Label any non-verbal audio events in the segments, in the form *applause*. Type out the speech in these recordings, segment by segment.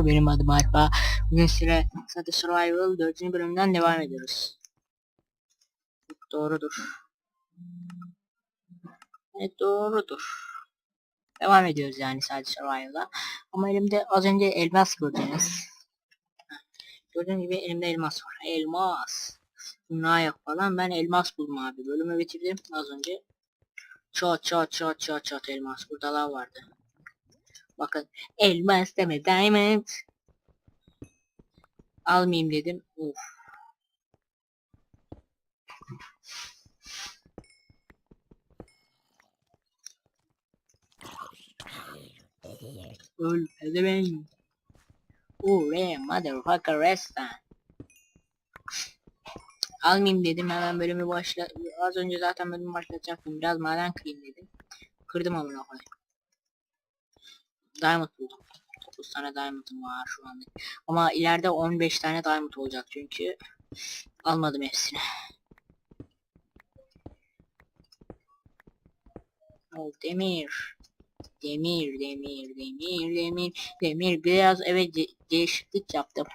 arkadaşlar benim adım Alfa. Bugün size Sade Survival 4. bölümden devam ediyoruz. Doğrudur. Evet doğrudur. Devam ediyoruz yani sadece Survival'a. Ama elimde az önce elmas gördünüz. Gördüğünüz gibi elimde elmas var. Elmas. Ne yap falan ben elmas buldum abi. Bölümü bitirdim az önce. Çat çat çat çat çat elmas. Burada lav vardı. Bakın elmas deme diamond. Almayayım dedim. Uf. Öl pezevenk. Ure motherfucker restan. Almayayım dedim hemen bölümü başla az önce zaten bölümü başlatacaktım biraz maden kırayım dedim. Kırdım amına koyayım. Diamond buldum. 9 tane diamond'ım var şu anda. Ama ileride 15 tane diamond olacak çünkü almadım hepsini. Oh, demir. Demir, demir, demir, demir, demir. Biraz evet de değişiklik yaptım.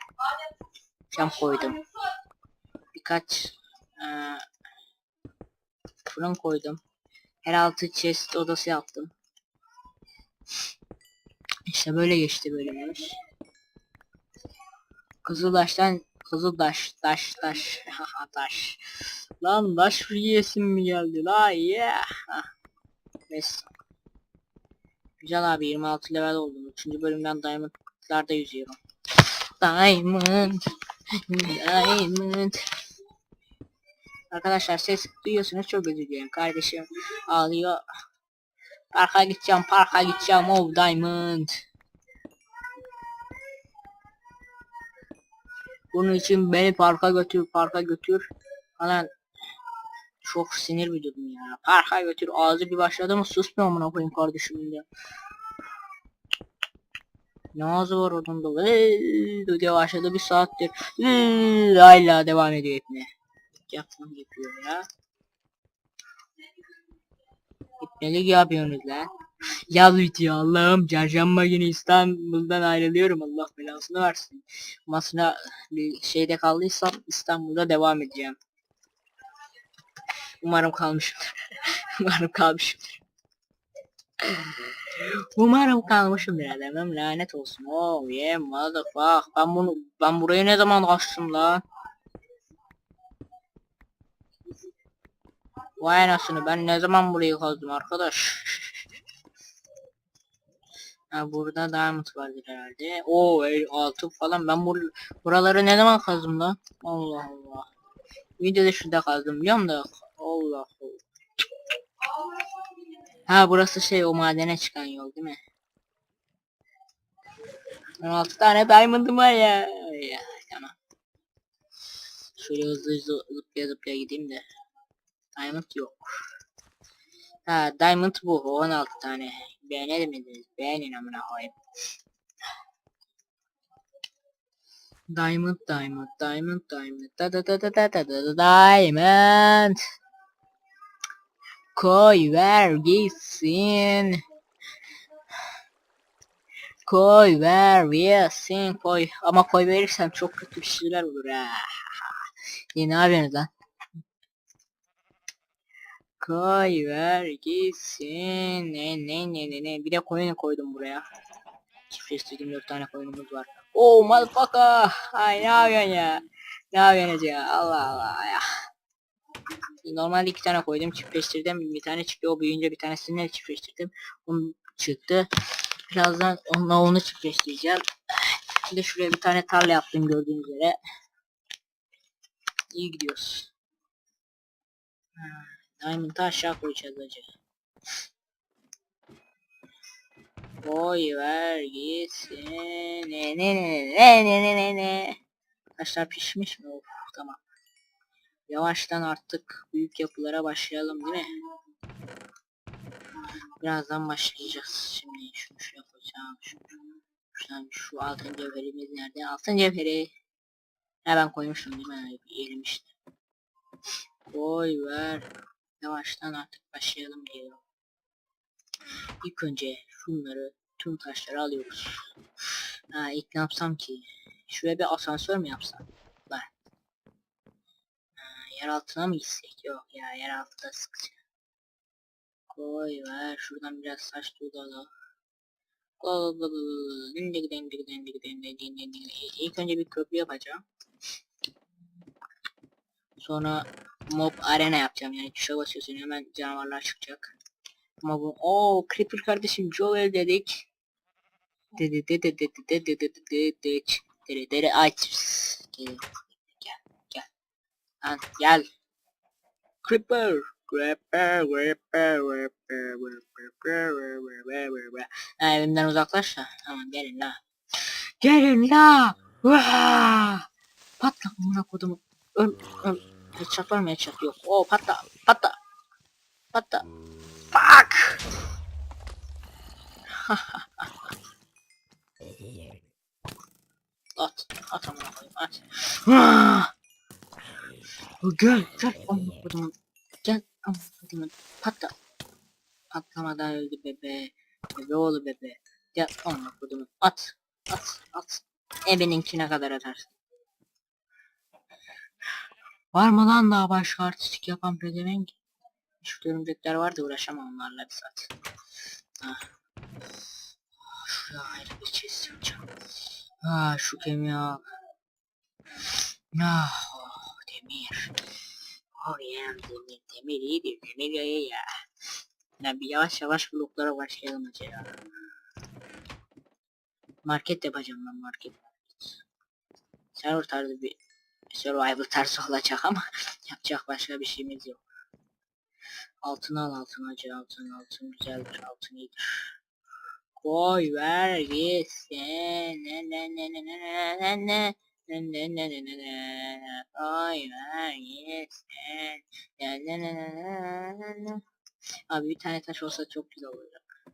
Cam koydum. Birkaç eee fırın koydum. Heraltı chest odası yaptım. İşte böyle geçti bölümümüz. Kızıldaş'tan Kızıldaş taş taş haha *laughs* taş. Lan taş yiyesim mi geldi la yeah. Neyse. Güzel abi 26 level oldum. 3. bölümden diamondlarda yüzüyorum. Diamond. Diamond. Arkadaşlar ses duyuyorsunuz çok özür dilerim. Kardeşim ağlıyor. Parka gideceğim, parka gideceğim. Oh diamond. Bunun için beni parka götür, parka götür. Falan çok sinir bir durum ya. Parka götür. Ağzı bir başladı mı susmuyor amına koyayım kardeşim ya. Ne ağzı var onun da. Eee, başladı bir saattir. Eee, hala devam ediyor etmeye. Yaptım yapıyor ya. İpnelik yapıyorsunuz lan. Yaz bitiyor Allah'ım çarşamba günü İstanbul'dan ayrılıyorum Allah belasını versin. Masına bir şeyde kaldıysam İstanbul'da devam edeceğim. Umarım kalmışımdır. *laughs* Umarım kalmışımdır. Umarım kalmışımdır adamım lanet olsun. Oh yeah motherfuck. Ben bunu ben burayı ne zaman açtım lan? Vay anasını ben ne zaman burayı kazdım arkadaş. ha burada diamond vardır herhalde. Oo el altı falan ben bur buraları ne zaman kazdım lan? Allah Allah. Videoda şurada kazdım biliyor musun? Allah Allah. Ha burası şey o madene çıkan yol değil mi? 16 tane diamond'ım var ya. ya tamam. Şöyle hızlı hızlı zıplaya zıplaya gideyim de. Diamond yok. Ha diamond bu 16 tane. Beğenir miydiniz? Beğenin amına koyayım. Diamond diamond diamond diamond da da da da da da da da diamond. Koy ver gitsin. Koy ver yesin koy. Ama koy verirsem çok kötü bir şeyler olur ha. İyi ne yapıyorsunuz lan? Koy ver gitsin. Ne ne ne ne ne. Bir de koyun koydum buraya. Çiftleştirdiğim 4 tane koyunumuz var. Oh motherfucker. Ay ne yapıyorsun ya? Ne yapıyorsunuz ya? Allah Allah ya. Normalde iki tane koydum çiftleştirdim. Bir tane çıktı o büyüyünce bir tanesini çiftleştirdim. Onu çıktı. Birazdan onunla onu çiftleştireceğim. De şuraya bir tane tarla yaptım gördüğünüz üzere. İyi gidiyoruz. Ha. Diamond'ı aşağı koyacağız acı. Koy ver gitsin. Ne ne ne ne ne ne ne ne. Taşlar pişmiş mi? Of tamam. Yavaştan artık büyük yapılara başlayalım değil mi? Birazdan başlayacağız. Şimdi şunu şu yapacağım. Şunu, şuradan şu altın cevherimiz nerede? Altın cevheri. Ha ben koymuşum değil mi? Yerim işte. Koy ver yavaştan artık başlayalım diyorum. İlk önce şunları tüm taşları alıyoruz. Ha, ilk ne yapsam ki? Şuraya bir asansör mü yapsam? Lan. Yer altına mı gitsek? Yok ya yer altında sıkıcı. Koy ver şuradan biraz taş tuğlalı. İlk önce bir köprü yapacağım. Sonra mob arena yapacağım yani tuşa basıyorsun hemen canavarlar çıkacak. Mobun o creeper kardeşim Joel dedik. Dede dede dede dede dede dede dere dere aç. Gel gel gel. Lan gel. Creeper. Ha, evimden uzaklaş da. Tamam gelin la. Gelin la. Patla amına kodumu. Öl öl. Headshot var mı headshot yok. Oo patla patla. Patla. Fuck. *laughs* at. At amına koyayım at. *gasps* Gel gel amına kodumu. Gel amına kodumu. Patla. Patlamadan öldü bebe. Bebe oğlu bebe. Gel amına kodumu. At. At. At. Ebeninkine kadar atarsın. Var mı lan daha başka artistik yapan pedevenk? Şu örümcekler var da uğraşamam onlarla bir saat. Ah. Ah, Şuraya ayrı bir chest yapacağım. Ah şu kemiği al. Ah oh, demir. Oh yeah demir. Demir iyidir. Demir iyi ya. Ya bir yavaş yavaş bloklara başlayalım acaba. Market yapacağım ben market. Server tarzı bir survival tarzı olacak ama yapacak başka bir şeyimiz yok. Altın al altın acı altın altın güzeldir altın iyidir. Koy ver gitsin ne ne ne ne ne ne ne ne ne ne ne ne ne koy ver gitsin ne ne ne ne ne ne Abi bir tane taş olsa çok güzel olacak.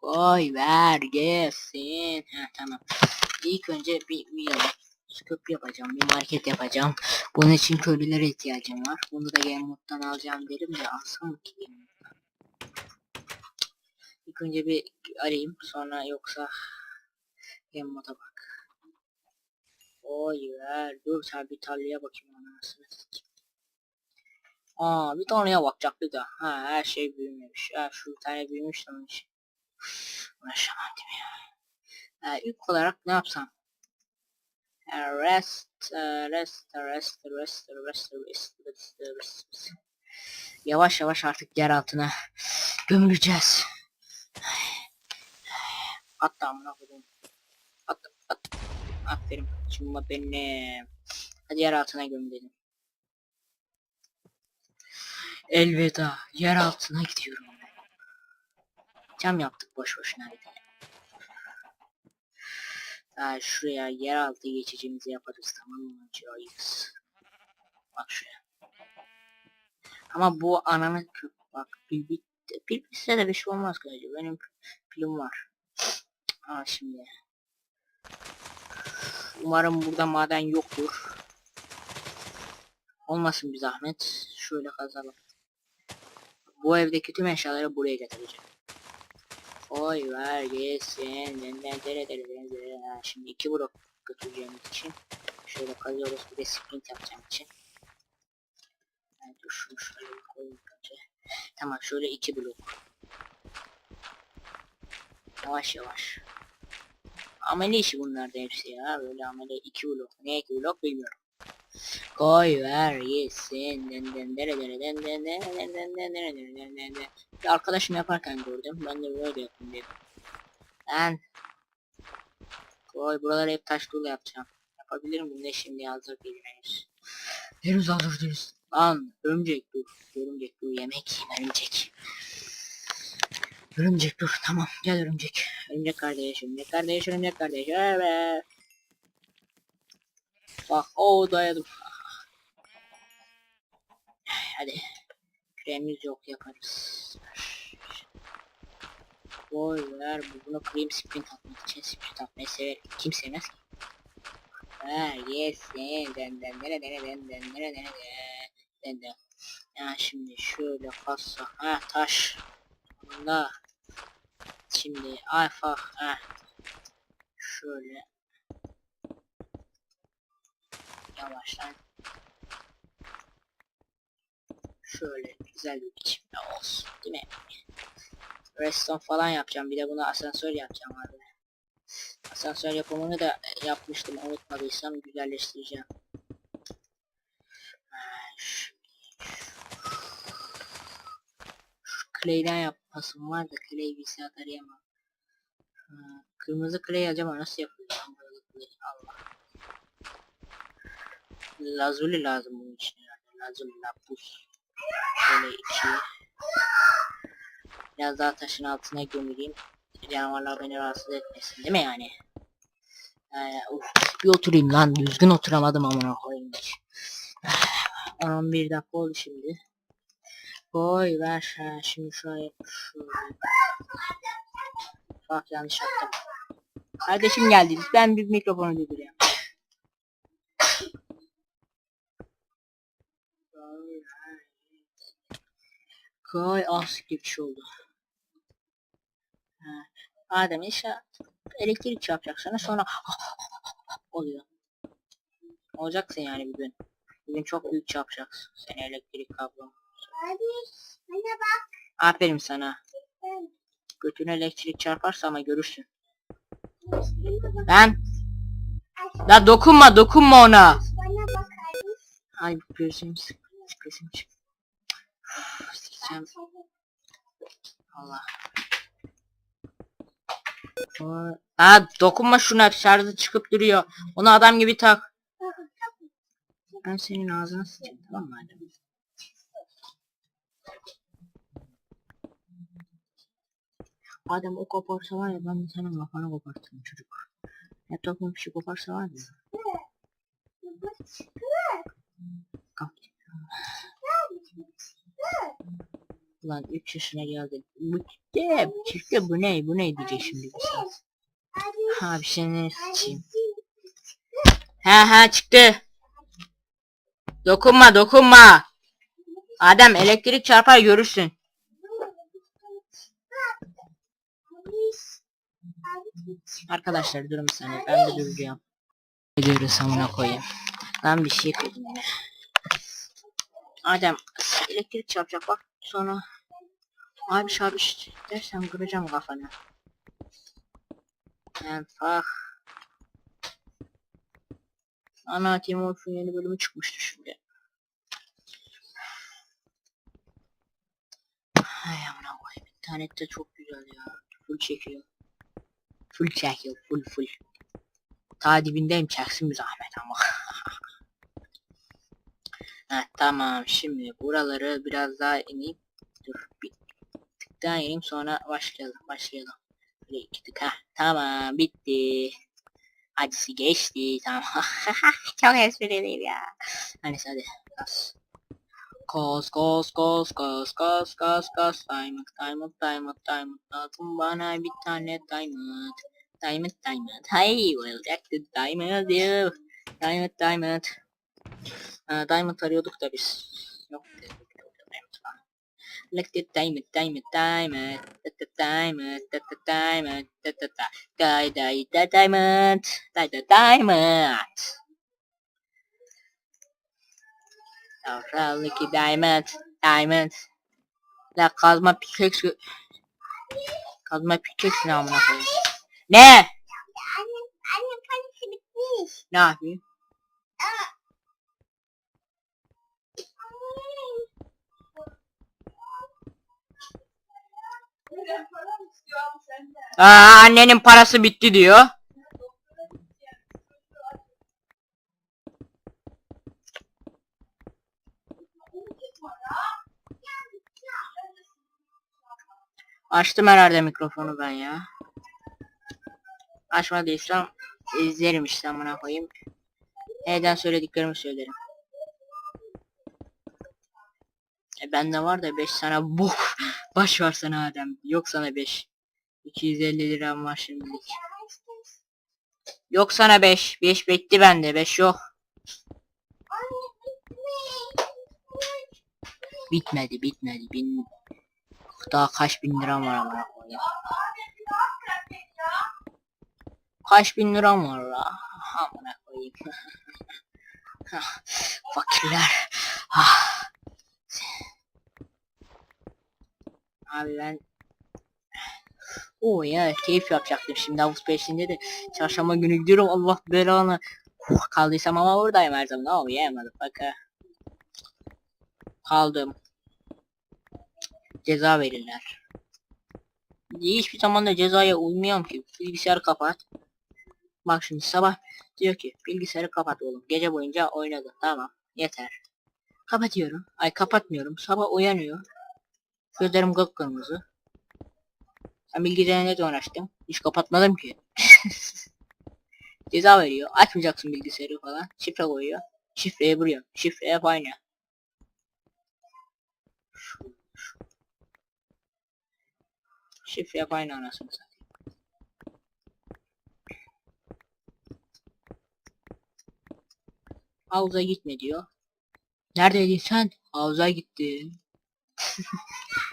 Koy ver gitsin. Heh, tamam. İlk önce bir, yana köprü yapacağım, bir market yapacağım. Bunun için köylülere ihtiyacım var. Bunu da Game Mode'dan alacağım derim de alsam ki? İlk önce bir arayayım sonra yoksa Game Mode'a bak. Oy ver dur sen bir tarlaya bakayım anasını. Aa bir taneye bakacaktık da. Ha her şey büyümemiş. Ha şu tane büyümüş için. Uğraşamam değil mi ya? Ee, ilk olarak ne yapsam? Ee, Rest, e, rest, rest, rest, rest, rest, rest, rest. Yavaş yavaş artık yer altına gömüleceğiz. Hatta amına koyayım. At, at. Aferin. Şimdi benim. Hadi yer altına gömülelim. Elveda. Yer altına gidiyorum. Cam yaptık boş boşuna bir de. Ha, şuraya yeraltı geçicimizi yaparız tamam mı? Cayız. Bak şuraya. Ama bu ananı kö- bak pil bitti. Pil bitse de bir şey olmaz galiba. Benim pilim var. Ha şimdi. Umarım burada maden yoktur. Olmasın bir zahmet. Şöyle kazalım. Bu evdeki tüm eşyaları buraya getireceğim. Oy ver gitsin. Denden dere dere dere dere. Ha, Şimdi iki blok götüreceğim için. Şöyle kazıyoruz bir de sprint yapacağım için. Yani dur şöyle önce. Tamam şöyle iki blok. Yavaş yavaş. Amele işi bunlar da hepsi ya. Böyle amele iki blok. Ne iki blok bilmiyorum. Koy ver den. Bir arkadaşım yaparken gördüm. Ben de böyle yapayım dedim. Ben Koy buraları hep taş tuğla yapacağım. Yapabilirim bunu da şimdi hazır değil henüz. Henüz hazır değiliz. Lan örümcek dur. Örümcek dur yemek yiyeyim örümcek. Örümcek dur tamam gel örümcek. Örümcek kardeş örümcek kardeş örümcek kardeş. Evet. Bak o dayadım. Hadi. Kremimiz yok yaparız. Boy ver bunu krem sprint atmak için sprint atmayı sever. Kim sevmez ki? Ver yesin. Den den dene dene den den dene dene den den den. Ya şimdi şöyle kassa. Ha taş. Bunda. Şimdi fuck eh. Şöyle. Yavaştan. Şöyle güzel bir biçimde olsun değil mi? Redstone falan yapacağım. Bir de buna asansör yapacağım abi. Asansör yapımını da yapmıştım unutmadıysam güzelleştireceğim. Clay'den yapasım var da clay bilgisayar arayamam. Ha, kırmızı clay acaba nasıl yapılıyor? Allah. Lazuli lazım bunun için herhalde. Lazuli lapus. Şöyle iki. Biraz daha taşın altına gömüleyim. Canavarlar beni rahatsız etmesin değil mi yani? Ee, uf, bir oturayım lan düzgün oturamadım amına koyayım hiç. *sighs* 11 dakika oldu şimdi. Koy ver ha, şimdi şöyle şöyle. Bak yanlış yaptım. Kardeşim geldi ben bir mikrofonu durdurayım. Koy az şey oldu. Ha. Adem işte elektrik çarpacak sana sonra *laughs* oluyor. Olacaksın yani bir gün. Bir gün çok büyük çarpacaksın. Seni elektrik kablo. Abi bana bak. Aferin sana. Götüne elektrik çarparsa ama görürsün. Ben La dokunma dokunma ona. Ay gözüm sık- sıkışım çık. *sighs* Sikeceğim. Allah. Aa, dokunma şuna şarjı çıkıp duruyor. Onu adam gibi tak. Ben senin ağzına sıçayım tamam mı Adem? Adem o koparsa var ya ben de senin kafanı kopartırım çocuk. Laptopun bir şey koparsa var ya. Kalk. Ulan 3 yaşına geldin. Bu çıktı, çıktı bu ne, bu ne diyecek şimdi bir saat. Ha bir şeyini sıçayım. He he çıktı. Dokunma dokunma. Adem elektrik çarpar görürsün. Arkadaşlar durun bir saniye ben de duracağım. Ediyoruz amına koyayım. Ben bir şey yine. Adem elektrik çarpacak bak sonra abi abi dersen kıracağım kafanı. Ben fuck. Ana Timur'un yeni bölümü çıkmıştı şimdi. Ay amına koyayım internette çok güzel ya. Full çekiyor. Full çekiyor full full. Ta dibindeyim çeksin bir zahmet ama. Ha tamam şimdi buraları biraz daha ineyim. Dur bir tık daha ineyim sonra başlayalım başlayalım. Böyle iki tık ha tamam bitti. Acısı geçti tamam. *laughs* Çok esprili ya. Hani hadi kas. Kos kos kos kos kos kos kos diamond diamond diamond diamond lazım bana bir tane diamond diamond diamond hey olacaktı diamond you diamond diamond Ha, diamond arıyorduk da biz. Yok diamond. Like the diamond, diamond, diamond, da da diamond, da da diamond, da da, die die da diamond, die da diamond. Avraliki diamond, diamond. La kazma pickaxe. Kazma pickaxe ne amına koyayım. Ne? Annem, annem kalesi bitmiş. Ne yapayım? Aa, annenin parası bitti diyor. Açtım herhalde mikrofonu ben ya. Açmadıysam izlerim işte amına koyayım. Neden söylediklerimi söylerim. E bende var da 5 sana bok. Baş var sana Adem. Yok sana 5. 250 liram var şimdilik. Yok sana 5. 5 bitti bende. 5 yok. Bitmedi bitmedi. Bin... Daha kaç bin liram var koyayım. Kaç bin liram var la. Amına koyayım. *laughs* Fakirler. Ah. Abi ben Oo ya keyif yapacaktım şimdi havuz peşinde de. Çarşamba günü gidiyorum Allah belanı. Oh, kaldıysam ama buradayım her zaman. Oh yeah motherfucker kaldım. Ceza verirler. Hiçbir zaman da cezaya uymuyorum ki? Bilgisayarı kapat. Bak şimdi sabah diyor ki bilgisayarı kapat oğlum. Gece boyunca oynadın tamam yeter. Kapatıyorum. Ay kapatmıyorum. Sabah uyanıyor gözlerim kıpkırmızı ben bilgisayarı ne zaman açtım? Hiç kapatmadım ki. *laughs* Ceza veriyor. Açmayacaksın bilgisayarı falan. Şifre koyuyor. Şifreye vuruyor. Şifre hep aynı. Şifre hep aynı anasını satayım. Havuza gitme diyor. Neredeydin sen? Havuza gittim. *laughs*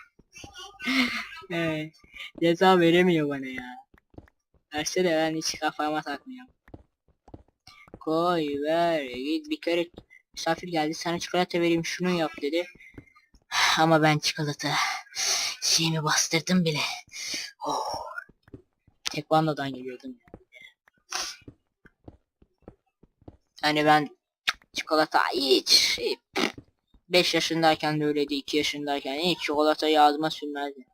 *laughs* evet. Ceza veremiyor bana ya. Verse de ben hiç kafama takmıyorum. Koy ver git bir kere misafir geldi sana çikolata vereyim şunu yap dedi. *sighs* Ama ben çikolata şeyimi bastırdım bile. Oh. Tekvando'dan geliyordum. Yani ben çikolata hiç 5 yaşındayken de öyleydi 2 yaşındayken hiç çikolata ağzıma sürmezdim.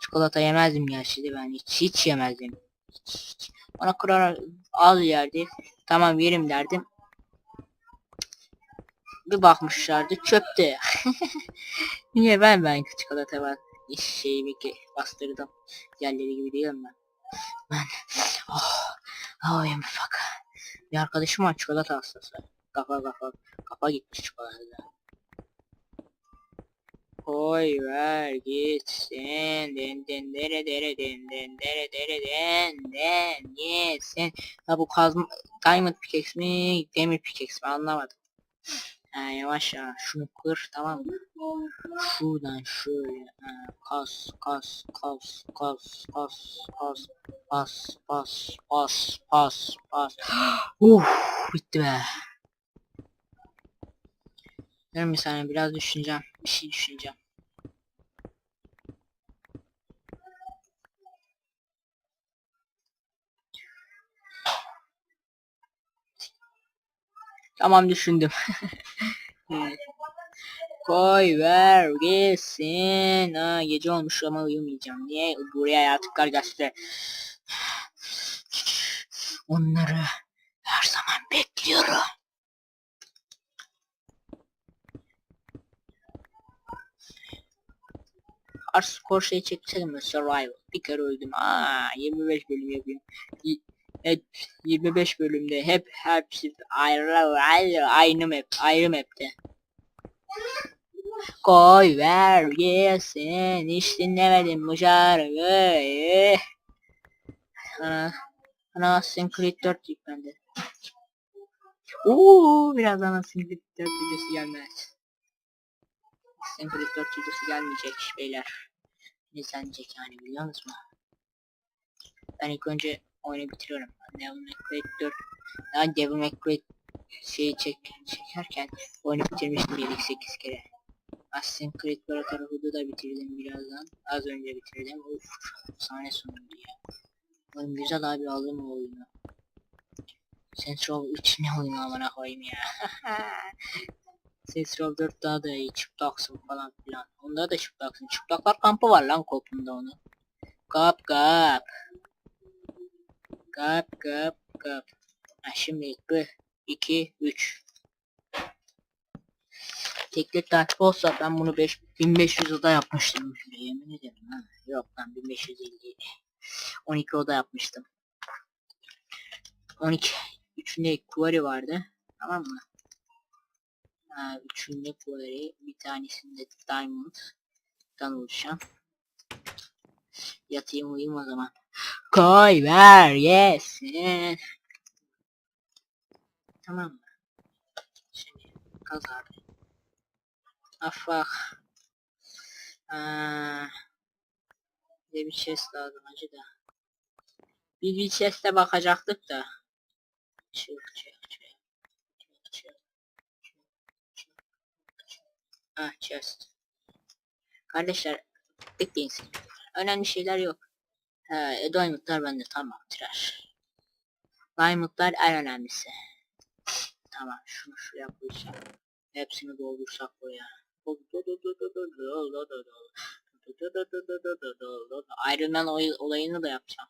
Çikolata yemezdim gerçi de ben hiç hiç yemezdim. Hiç, hiç. Bana kurar az yerdi. Tamam yerim derdim. Bir bakmışlardı çöpte. *laughs* Niye ben ben çikolata var şeyimi ki bastırdım. Yerleri gibi değilim ben. Ben oh oh yemin fuck. Bir arkadaşım var çikolata hastası. Kafa kafa kafa gitmiş çikolata. Koy ver gitsin den den dere dere den den dere dere den den yesin. Ha bu kazma diamond pickaxe mi demir pickaxe mi anlamadım. Ha yavaş ya şunu kır tamam mı? Şuradan şöyle ha, kas kas kas kas kas kas pas pas pas pas pas. *gasps* Uf bitti be. Dur bir saniye biraz düşüneceğim. Bir şey düşüneceğim. Tamam düşündüm. *laughs* Koy ver gitsin. Ha, gece olmuş ama uyumayacağım. Niye? Buraya yaratıklar gelse. Onları her zaman bekliyorum. Hardcore şey çekseydim de Survival. Bir kere öldüm. Aa 25 bölüm yapayım. Evet 25 bölümde hep hepsi ayrı ayrı aynı map ayrı map'te. Koy ver yesin hiç dinlemedim bu şarkıyı. Ana ana Assassin's Creed 4 yük bende. Uuu birazdan Assassin's Creed 4 videosu gelmez. Assassin's Creed 4 videosu gelmeyecek beyler. İzlenecek yani biliyor musun? Ben ilk önce oyunu bitiriyorum. Devil May Cry 4 daha Devil May Cry şeyi çek çekerken oyunu bitirmiştim 7-8 kere. Assassin's Creed Brotherhood'u da bitirdim birazdan. Az önce bitirdim. Uf, sahne sonuydu ya. Oğlum güzel abi aldım o oyunu. Row 3 ne oyunu amına koyayım ya. *laughs* Saints Row 4 daha da iyi. Çıplaksın falan filan. Onda da çıplaksın. Çıplaklar kampı var lan kopunda onu. Kap kap. Kap kap kap. Ha, şimdi 1, 2, 3. Teklik takip olsa ben bunu 5, 1500 oda yapmıştım. Yemin ederim ha. Yok lan 1550 12 oda yapmıştım. 12. Üçünde quarry vardı. Tamam mı? Ha, üçünde quarry. Bir tanesinde diamond'dan oluşan. Yatayım uyuyayım o zaman. Koy ver yesin. Tamam mı? Şimdi kaz abi. Afak. Bize bir chest lazım acı da. Bir bir chest'e bakacaktık da. Çık çık çık. Çık çık. çık, çık. Ah chest. Kardeşler bekleyin siz. Önemli şeyler yok. He, diamondlar bende tamam tıraş. Diamondlar en önemlisi. Tamam şunu şuraya koysam. Hepsini doldursak buraya. Iron Man oy- olayını da yapacağım.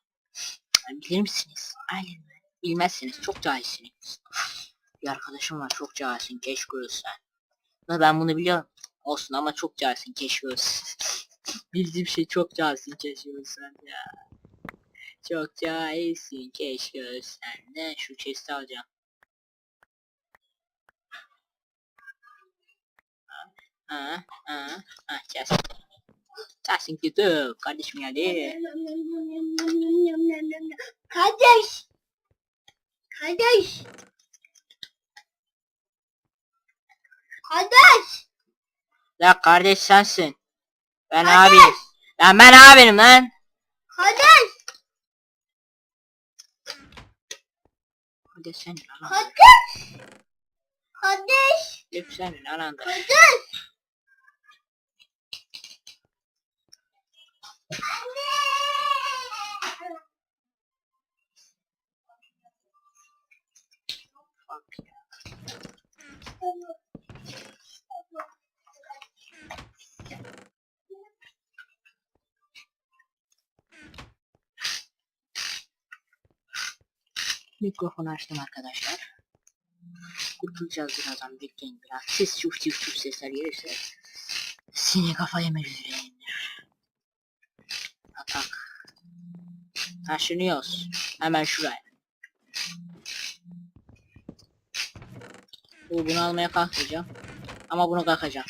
Bilir misiniz? Iron Man. Bilmezsiniz. Çok cahilsiniz. Bir arkadaşım var çok cahilsin. Keşke ölsen. Ben bunu biliyorum. Olsun ama çok cahilsin. Ölsen. *laughs* Bildiğim şey çok cahilsin. Keşke ölsen ya. Çok cahilsin. Keşke ölsen. Ne? Şu chest'i alacağım. Ha, ha, ha, chest. Chest'in kötü. Kardeşim geldi. Kardeş. Kardeş. Kardeş. Ya kardeş sensin. Ben Kardeş. abiyim. Lan ben abinim lan. Kardeş. Kardeş senin anan. Kardeş. Kardeş. Hep senin anan da. Kardeş. Bak ya. Mikrofonu açtım arkadaşlar. Kurtulacağız birazdan bekleyin biraz. Ses çuf çuf çuf sesler gelirse seni kafa yemek üzereyimdir. Atak. Taşınıyoruz. Hemen şuraya. Bu bunu almaya kalkmayacağım. Ama bunu kalkacağım.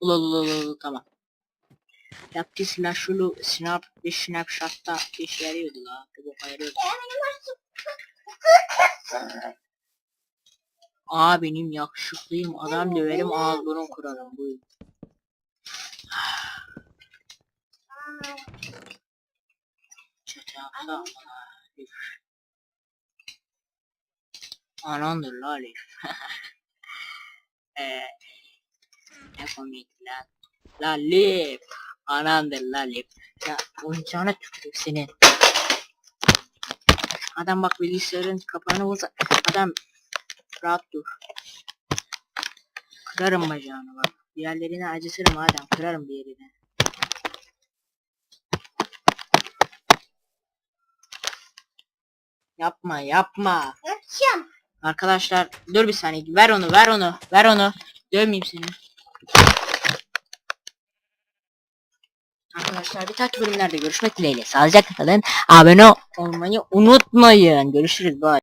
Ul ul ul ul tamam. Yaptığı silah şunu snap bir snapshot'ta işe yarıyordu la. Bir boka. Aa benim yakışıklıyım adam döverim ağız burun kırarım buyur. Çete Alif. Anandır la. Eee *laughs* ne komik lan. La Lip. Anandır la Lip. Ya oyuncağına tükürük senin. Adam bak bilgisayarın kapağını boza. Adam rahat dur. Kırarım bacağını bak. Diğerlerine acıtırım adam. Kırarım bir yerini. Yapma yapma. Yapacağım. Arkadaşlar dur bir saniye. Ver onu ver onu. Ver onu. Dövmeyeyim seni. Arkadaşlar bir dahaki bölümlerde görüşmek dileğiyle. Sağlıcakla kalın. Abone olmayı unutmayın. Görüşürüz. Bye.